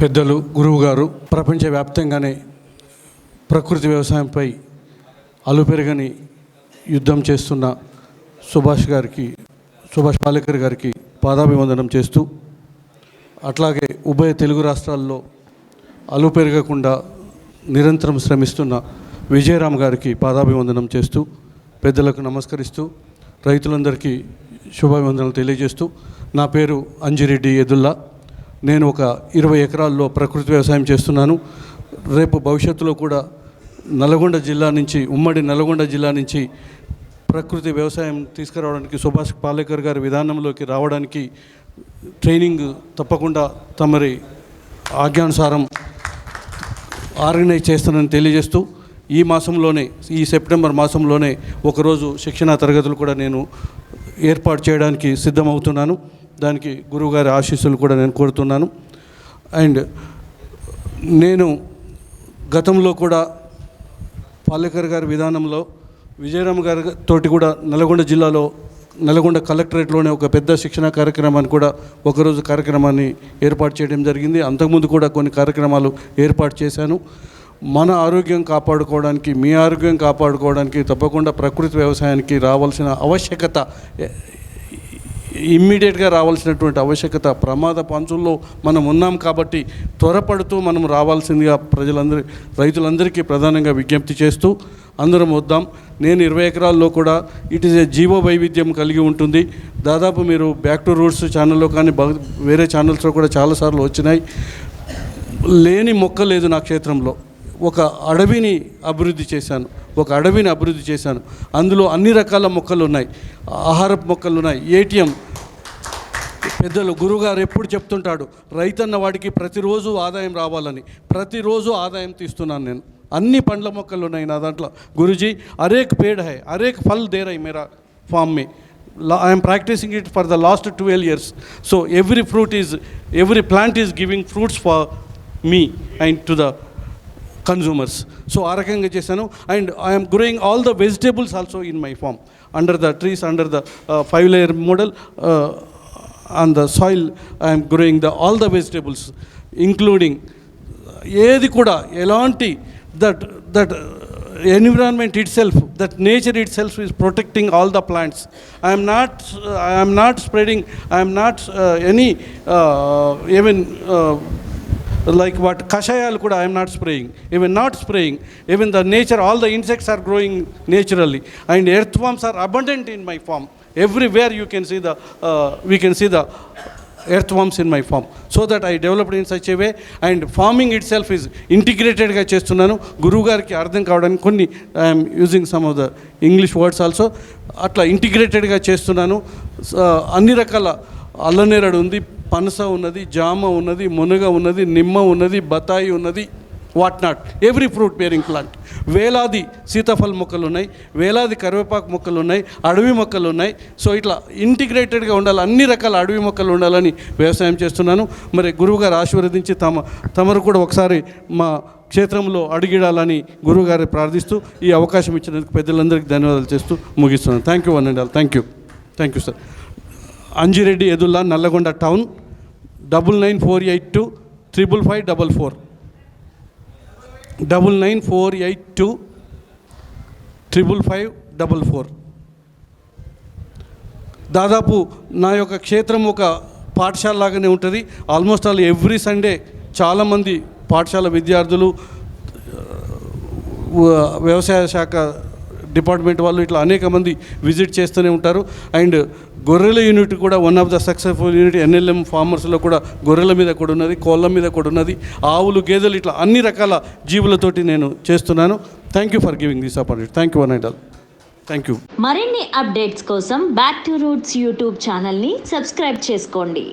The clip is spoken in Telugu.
పెద్దలు గురువు గారు ప్రపంచవ్యాప్తంగానే ప్రకృతి వ్యవసాయంపై అలుపెరగని యుద్ధం చేస్తున్న సుభాష్ గారికి సుభాష్ పాలేకర్ గారికి పాదాభివందనం చేస్తూ అట్లాగే ఉభయ తెలుగు రాష్ట్రాల్లో అలుపెరగకుండా నిరంతరం శ్రమిస్తున్న విజయరామ్ గారికి పాదాభివందనం చేస్తూ పెద్దలకు నమస్కరిస్తూ రైతులందరికీ శుభాభివందనలు తెలియజేస్తూ నా పేరు అంజిరెడ్డి ఎదుల్లా. నేను ఒక ఇరవై ఎకరాల్లో ప్రకృతి వ్యవసాయం చేస్తున్నాను. రేపు భవిష్యత్తులో కూడా నల్గొండ జిల్లా నుంచి ఉమ్మడి నల్గొండ జిల్లా నుంచి ప్రకృతి వ్యవసాయం తీసుకురావడానికి సుభాష్ పాలేకర్ గారి విధానంలోకి రావడానికి ట్రైనింగ్ తప్పకుండా తమరి ఆజ్ఞానుసారం ఆర్గనైజ్ చేస్తానని తెలియజేస్తూ ఈ మాసంలోనే ఈ సెప్టెంబర్ మాసంలోనే ఒకరోజు శిక్షణా తరగతులు కూడా నేను ఏర్పాటు చేయడానికి సిద్ధమవుతున్నాను. దానికి గురువుగారి ఆశీస్సులు కూడా నేను కోరుతున్నాను. అండ్ నేను గతంలో కూడా పాలేకర్ గారి విధానంలో విజయరామ్ గారి తోటి కూడా నల్గొండ జిల్లాలో నల్గొండ కలెక్టరేట్లోనే ఒక పెద్ద శిక్షణ కార్యక్రమాన్ని కూడా ఒకరోజు కార్యక్రమాన్ని ఏర్పాటు చేయడం జరిగింది. అంతకుముందు కూడా కొన్ని కార్యక్రమాలు ఏర్పాటు చేశాను. మన ఆరోగ్యం కాపాడుకోవడానికి మీ ఆరోగ్యం కాపాడుకోవడానికి తప్పకుండా ప్రకృతి వ్యవసాయానికి రావాల్సిన ఆవశ్యకత ఇమ్మీడియట్గా రావాల్సినటువంటి ఆవశ్యకత ప్రమాద పంచుల్లో మనం ఉన్నాం కాబట్టి త్వరపడుతూ మనం రావాల్సిందిగా ప్రజలందరి రైతులందరికీ ప్రధానంగా విజ్ఞప్తి చేస్తూ అందరం వద్దాం. నేను ఇరవై ఎకరాల్లో కూడా ఇట్ ఈస్ ఏ జీవ వైవిధ్యం కలిగి ఉంటుంది. దాదాపు మీరు బ్యాక్ టు రూట్స్ ఛానల్లో కానీ వేరే ఛానల్స్లో కూడా చాలాసార్లు వచ్చినాయి. లేని మొక్క లేదు నా క్షేత్రంలో. ఒక అడవిని అభివృద్ధి చేశాను. ఒక అడవిని అభివృద్ధి చేశాను. అందులో అన్ని రకాల మొక్కలు ఉన్నాయి ఆహారపు మొక్కలు ఉన్నాయి ఏటీఎం. పెద్దలు గురుగారు ఎప్పుడు చెప్తుంటాడు రైతన్న వాడికి ప్రతిరోజు ఆదాయం రావాలని ప్రతిరోజు ఆదాయం తీస్తున్నాను నేను. అన్ని పండ్ల మొక్కలు ఉన్నాయి నా దాంట్లో. గురుజీ అరేక్ పేడ్ హై అరేక్ ఫల్ దేర్ రై మేరా farm me. I'm practicing it for the last twelve years. So every fruit is every plant is giving fruits for me and to the consumers so ఆ రకంగా చేశాను. And I'm growing all the vegetables also in my farm under the trees under the five layer model on the soil I'm growing the all the vegetables including ఏది కూడా ఎలాంటి that that environment itself that nature itself is protecting all the plants I'm not I'm not spreading I'm not any even like what కషాయాలు కూడా I'm not spraying even not spraying even the nature all the insects are growing naturally and earth farms are abundant in my farm everywhere you can see the we can see the earthworms in my farm so that I developed in such way and farming itself is ఇంటిగ్రేటెడ్గా చేస్తున్నాను. గురువు గారికి అర్థం కావడానికి కొన్ని I'm using some of the English words also అట్లా ఇంటిగ్రేటెడ్గా చేస్తున్నాను. అన్ని రకాల అల్లనేరడు ఉంది. పనస ఉన్నది జామ ఉన్నది మునగ ఉన్నది నిమ్మ ఉన్నది బతాయి ఉన్నది what not every fruit bearing plant వేలాది సీతాఫల మొక్కలు ఉన్నాయి వేలాది కరివేపాకు మొక్కలు ఉన్నాయి అడవి మొక్కలు ఉన్నాయి. సో ఇట్లా ఇంటిగ్రేటెడ్గా ఉండాలి అన్ని రకాల అడవి మొక్కలు ఉండాలని వ్యవసాయం చేస్తున్నాను. మరి గురువుగారు ఆశీర్వదించి తమ తమరు కూడా ఒకసారి మా క్షేత్రంలో అడిగిడాలని గురువుగారి ప్రార్థిస్తూ ఈ అవకాశం ఇచ్చినందుకు పెద్దలందరికీ ధన్యవాదాలు చేస్తూ ముగిస్తున్నాను. Thank you one and all thank you thank you sir Anjireddy Edulla Nalgonda town double nine four eight two triple five double four. Double nine four eight two triple five double four. దాదాపు నా యొక్క క్షేత్రం ఒక పాఠశాల లాగానే ఉంటుంది. ఆల్మోస్ట్ ఆల్ ఎవ్రీ సండే చాలామంది పాఠశాల విద్యార్థులు వ్యవసాయ శాఖ డిపార్ట్మెంట్ వాళ్ళు ఇట్లా అనేక మంది విజిట్ చేస్తూనే ఉంటారు. అండ్ గొర్రెల యూనిట్ కూడా one of the successful unit NLM ఫార్మర్స్లో కూడా గొర్రెల మీద కూడా ఉన్నది కోళ్ళ మీద కూడా ఉన్నది ఆవులు గేదెలు ఇట్లా అన్ని రకాల జీవులతోటి నేను చేస్తున్నాను. Thank you for giving this opportunity thank you one and all thank you మరిన్ని అప్డేట్స్ కోసం బ్యాక్ టు రూట్స్ యూట్యూబ్ ఛానల్ని సబ్స్క్రైబ్ చేసుకోండి.